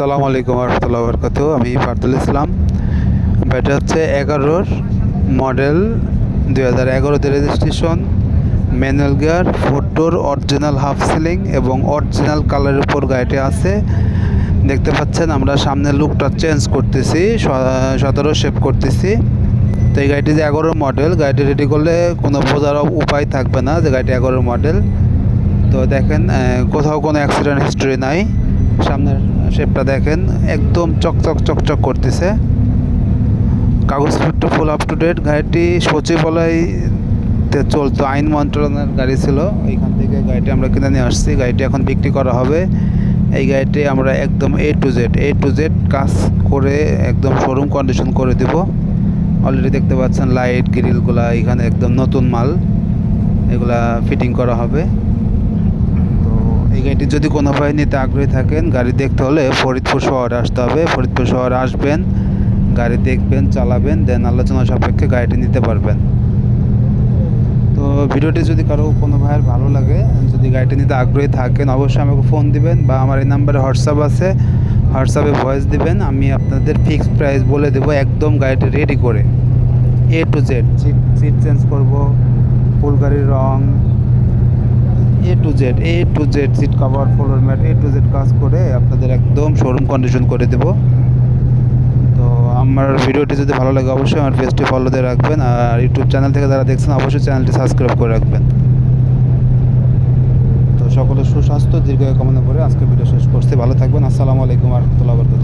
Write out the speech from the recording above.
আসসালামু আলাইকুম রহমতুল্লাহ বরকাত আমি ফারদুল ইসলাম। এটা হচ্ছে এগারোর মডেল দুই হাজার এগারোতে রেজিস্ট্রেশন ম্যানুয়াল গিয়ার ফোটোর অরিজিনাল হাফ সিলিং এবং অরিজিনাল কালারের উপর গাড়িটি আছে। দেখতে পাচ্ছেন আমরা সামনের লুকটা চেঞ্জ করতেছি সতেরো শেপ করতেছি। তো এই গাড়িটি যে এগারোর মডেল গাড়িটি রেডি করলে কোনো বোঝার উপায় থাকবে না যে গাড়িটি এগারোর মডেল তো দেখেন কোথাও কোনো অ্যাক্সিডেন্ট হিস্ট্রি নাই। সামনের শেপটা দেখেন, একদম চকচক চকচক করতেছে। কাগজপত্র ফুল আপ টু ডেট গাড়িটি সচিবালয়তে চলতো, আইন মন্ত্রণালয়ের গাড়ি ছিল। এইখান থেকে গাড়িটি আমরা কিনে নিয়ে আসছি। গাড়িটি এখন বিক্রি করা হবে। এই গাড়িটি আমরা একদম A to Z A to Z কাজ করে একদম শোরুম কন্ডিশন করে দেব। অলরেডি দেখতে পাচ্ছেন লাইট গ্রিলগুলা এখানে একদম নতুন মাল। এগুলা ফিটিং করা হবে। গাড়িটি যদি কোনো ভাই নিতে আগ্রহী থাকেন, গাড়ি দেখতে হলে ফরিদপুর শহরে আসতে হবে। ফরিদপুর শহরে আসবেন, গাড়ি দেখবেন, চালাবেন, দেন আলোচনা সাপেক্ষে গাড়িটি নিতে পারবেন। তো ভিডিওটি যদি কারও কোনো ভাইয়ের ভালো লাগে, যদি গাড়িটি নিতে আগ্রহী থাকেন, অবশ্যই আমাকে ফোন দিবেন বা আমার এই নাম্বারে হোয়াটসঅ্যাপ আছে। হোয়াটসঅ্যাপে ভয়েস দিবেন, আমি আপনাদের ফিক্সড প্রাইস বলে দেবো, একদম গাড়িটি রেডি করে। A to Z seat seat change করব ফুল গাড়ির রং A to Z A to Z seat cover floor mat A to Z কাজ করে আপনাদের একদম শোরুম কন্ডিশন করে দেব। তো আমার ভিডিওটি যদি ভালো লাগে অবশ্যই আমার পেজটি ফলো দিয়ে রাখবেন আর ইউটিউব চ্যানেল থেকে যারা দেখছেন অবশ্যই চ্যানেলটি সাবস্ক্রাইব করে রাখবেন। তো সকলের সুস্বাস্থ্য দীর্ঘ কামনা করে আজকে ভিডিও শেষ করছি। ভালো থাকবেন। আসসালামু আলাইকুম রহমতুল্লাহ বরকাত